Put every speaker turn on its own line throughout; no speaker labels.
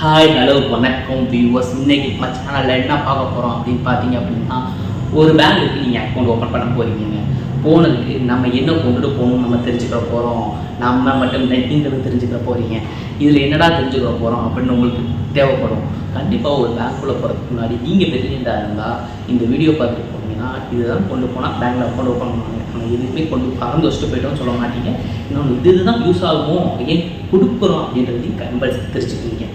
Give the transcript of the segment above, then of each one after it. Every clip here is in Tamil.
ஹாய் ஹலோ வணக்கம் வியூவர்ஸ் இன்னைக்கு நம்ம சேனலில் என்ன பார்க்க போகிறோம் அப்படின்னு பார்த்தீங்க அப்படின்னா ஒரு பேங்க்குக்கு நீங்கள் அக்கௌண்ட் ஓப்பன் பண்ண போகிறீங்க போனதுக்கு நம்ம என்ன கொண்டுட்டு போகணும் நம்ம தெரிஞ்சுக்க போகிறோம் நம்ம மட்டும் நெட்டிங்கிறது தெரிஞ்சுக்கிற போகிறீங்க இதில் என்னடா தெரிஞ்சுக்க போகிறோம் அப்படின்னு உங்களுக்கு தேவைப்படும். கண்டிப்பாக ஒரு பேங்க்குள்ளே போகிறதுக்கு முன்னாடி நீங்கள் பெரியதாக இருந்தால் இந்த வீடியோ பார்த்துட்டு போனீங்கன்னா இதுதான் கொண்டு போனால் பேங்க்கில் அக்கௌண்ட் ஓப்பன் பண்ணுவாங்க. நம்ம எதுவுமே கொண்டு பறந்து வச்சுட்டு போயிட்டோம்னு சொல்ல மாட்டீங்க. இன்னொன்று இது இதுதான் யூஸ் ஆகும் ஏன் கொடுக்குறோம் அப்படின்றது கம்பல்சரி தெரிஞ்சுக்கிறீங்க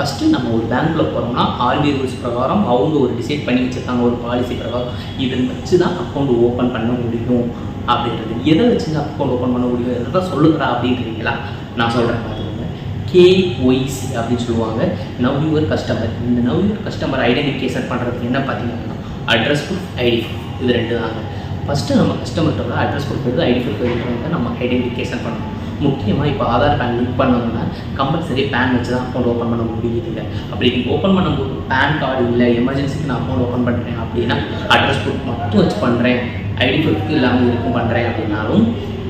ஃபஸ்ட்டு நம்ம ஒரு பேங்க்கில் போகிறோம்னா ஆர்பிஐ ரூல்ஸ் பிரகாரம் அவங்க ஒரு டிசைட் பண்ணி வச்சுருக்காங்க ஒரு பாலிசி பிரகாரம். இதை வச்சு தான் அக்கௌண்ட் ஓப்பன் பண்ண முடியும் அப்படின்றது. எதை வச்சு அக்கௌண்ட் ஓப்பன் பண்ண முடியும்? எதை சொல்லுகிறா அப்படின்றீங்களா? நான் சொல்கிறேன் பார்த்துக்கோங்க கேஒய்சி அப்படின்னு சொல்லுவாங்க. நவ் யுவர் கஸ்டமர் இந்த நவ் யுவர் கஸ்டமர் ஐடென்டிஃபிகேஷன் பண்ணுறதுக்கு என்ன பார்த்தீங்க அப்படின்னா அட்ரஸ் ப்ரூஃப் ஐடி இது ரெண்டு தாங்க ஃபஸ்ட்டு நம்ம கஸ்டமர்கிட்ட அட்ரஸ் கொடுக்குறது ஐடி ப்ரூஃப் நம்ம ஐடென்டிஃபிகேஷன் பண்ணணும். முக்கியமாக இப்போ ஆதார் கார்டு லிங்க் பண்ணணும்னா கம்பல்சரி பேன் வச்சு தான் அக்கௌண்ட் ஓப்பன் பண்ண முடியுதுங்க. அப்படி நீங்கள் ஓப்பன் பண்ணும்போது பேன் கார்டு இல்லை எமர்ஜென்சிக்கு நான் அக்கௌண்ட் ஓப்பன் பண்ணுறேன் அப்படின்னா அட்ரஸ் ப்ரூஃப் மட்டும் வச்சு பண்ணுறேன் ஐடி ப்ரூஃப்க்கு இல்லாமல் இருக்கும் பண்ணுறேன் அப்படின்னாலும்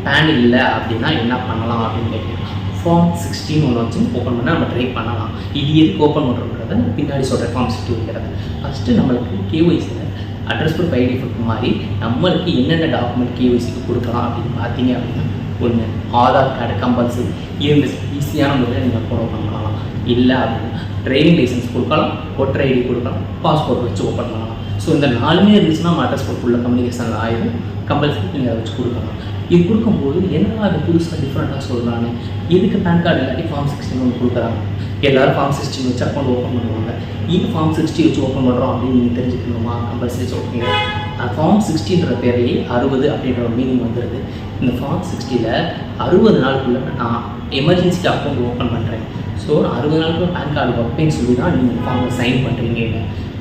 பேன் இல்லை அப்படின்னா என்ன பண்ணலாம் அப்படின்னு கேட்டீங்கன்னா ஃபார்ம் சிக்ஸ்டீன் ஒன்று வச்சு ஓப்பன் பண்ணால் நம்ம ட்ரை பண்ணலாம். இது எதுக்கு ஓப்பன் பண்ணுறோன்றத பின்னாடி சொல்கிற ஃபார்ம் சிக்ஸ்டி வைக்கிறது ஃபஸ்ட்டு நம்மளுக்கு கேஒய்சியில் அட்ரஸ் ப்ரூஃப் ஐடி ப்ரூஃப் மாதிரி நம்மளுக்கு என்னென்ன டாக்குமெண்ட் கேஒய்சிக்கு கொடுக்கலாம் அப்படின்னு பார்த்தீங்க அப்படின்னா ஒன்று ஆதார் கார்டு கம்பல்சரி இருந்து ஈஸியான முறையில் நீங்கள் அக்கௌண்ட் பண்ணலாம். இல்லை அப்படின்னா டிரைவிங் லைசன்ஸ் கொடுக்கலாம் ஓட்டர் ஐடி கொடுக்கலாம் பாஸ்போர்ட் வச்சு ஓப்பன் பண்ணலாம். ஸோ இந்த நாலுமே இருந்துச்சுன்னா அட்ரஸ் ப்ரூஃப் கம்யூனிகேஷன் ஆகிடும் கம்பல்சரி நீங்கள் அதை வச்சு கொடுக்கலாம். இது கொடுக்கும்போது என்ன அது புதுசாக டிஃப்ரெண்ட்டாக சொல்கிறாங்க எதுக்கு பேன் கார்டு இல்லாட்டி ஃபார்ம் சிக்ஸ்டின் ஒன்று கொடுக்குறாங்க? எல்லோரும் ஃபார்ம் சிக்ஸ்டின் வச்சு அக்கௌண்ட் ஓப்பன் பண்ணுவாங்க. இது ஃபார்ம் சிக்ஸ்டி வச்சு ஓப்பன் பண்ணுறோம் அப்படின்னு நீங்கள் தெரிஞ்சுக்கணுமா? கம்பல்சரி சொல்கிறீங்க ஃபார்ம் சிக்ஸ்டின்ற பேர்லேயே அறுபது அப்படின்ற ஒரு மீனிங் வந்துடுது இந்த ஃபார்ம் சிக்ஸ்டியில் அறுபது நாளுக்குள்ளே நான் எமர்ஜென்சிக்கு அக்கௌண்ட் ஓப்பன் பண்ணுறேன் ஸோ அறுபது நாளுக்குள்ள பேன் கார்டு வைப்பேன்னு சொல்லி தான் நீங்கள் ஃபார்மை சைன் பண்ணுறீங்க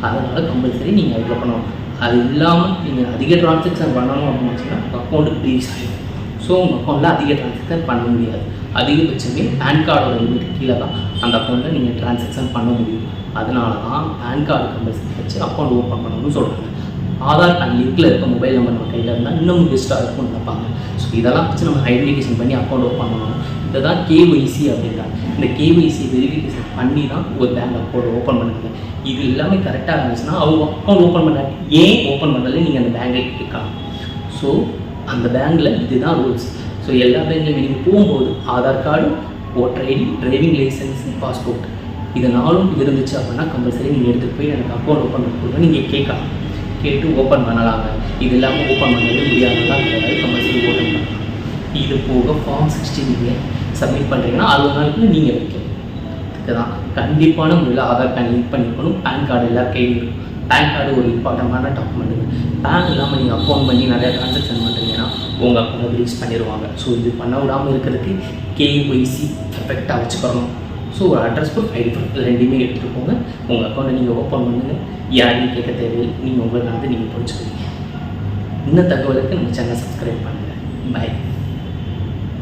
அதனால் கம்பல்சரி நீங்கள் அதில் பண்ணணும். அது இல்லாமல் நீங்கள் அதிக ட்ரான்சாக்ஷன் பண்ணணும் அப்படின்னு வச்சுன்னா அக்கௌண்ட்டு ரீச் ஆகிடும் ஸோ உங்கள் அக்கௌண்ட்டில் அதிக ட்ரான்சாக்ஷன் பண்ண முடியாது. அதிகபட்சமே பேன் கார்டோட லிமிட் கீழே தான் அந்த அக்கௌண்ட்டில் நீங்கள் ட்ரான்சாக்ஷன் பண்ண முடியும். அதனால தான் பேன் கார்டு கம்பல்சரி வச்சு அக்கௌண்ட் ஓப்பன் பண்ணணும்னு சொல்கிறாங்க ஆதார் கார்டு லிங்கில் இருக்க மொபைல் நம்பர் நம்ம கையில் இருந்தால் இன்னும் பெஸ்ட்டாக இருக்கும்னு நினைப்பாங்க. ஸோ இதெல்லாம் வச்சு நம்ம ஐடென்டிஃபிகேஷன் பண்ணி அக்கௌண்ட் ஓப்பன் பண்ணணும். இதை தான் கேஒய்சி அப்படின்றாங்க. இந்த கேஒய்சி வெரிஃபிகேஷன் பண்ணி தான் ஒரு பேங்க் அக்கௌண்ட் ஓப்பன் பண்ணுங்க இது எல்லாமே கரெக்டாக இருந்துச்சுன்னா அவங்க அக்கௌண்ட் ஓப்பன் பண்ண ஏன் ஓப்பன் பண்ணல நீங்கள் அந்த பேங்கை கேட்கலாம். ஸோ அந்த பேங்கில் இதுதான் ரூல்ஸ் ஸோ எல்லா பேங்க்லையும் நீங்கள் போகும்போது Aadhaar card voter ID driving licence passport இது இருந்துச்சு அப்படின்னா கம்பல்சரி நீங்கள் எடுத்துகிட்டு போய் எனக்கு அக்கௌண்ட் ஓப்பன் பண்ணி நீங்கள் கேட்கலாம். கேட்டு ஓப்பன் பண்ணலாங்க. இது இல்லாமல் ஓப்பன் பண்ணவே முடியாதெல்லாம் கிடையாது கம்பல்சரி ஓப்பன் பண்ணலாம் இது போக ஃபார்ம் சிக்ஸ்டி நீங்கள் சப்மிட் பண்ணுறீங்கன்னா அறுபது நாளுக்கு நீங்கள் வைக்கணும் இதுக்கு தான் கண்டிப்பான முறையில் ஆதார் கார்டு லிங்க் பண்ணிக்கணும் பேன் கார்டு எல்லா கையில் பேன் கார்டு ஒரு இம்பார்ட்டண்டான டாக்குமெண்ட்டு பேன் இல்லாமல் நீங்கள் அக்கௌண்ட் பண்ணி நிறையா ட்ரான்சாக்ஷன் பண்ணுறீங்கன்னா உங்கள் அக்கௌண்ட்டை ரிலீஸ் பண்ணிடுவாங்க ஸோ இது பண்ண விடாமல் இருக்கிறதுக்கு கேஒய்சி பர்ஃபெக்டாக வச்சுக்கணும். ஸோ ஒரு அட்ரஸ் ப்ரூஃப் ஐடி ப்ரூஃப் ரெண்டுமே எடுத்துகிட்டு போங்க உங்கள் அக்கௌண்ட்டை நீங்கள் ஓப்பன் பண்ணுங்கள் யாரையும் கேட்க தேவையில்லை. நீங்கள் உங்களை வந்து நீங்கள் புரிஞ்சுக்கிறீங்க. இன்னும் தகவலுக்கு நம்ம சேனல் சப்ஸ்கிரைப் பண்ணுங்கள் பாய்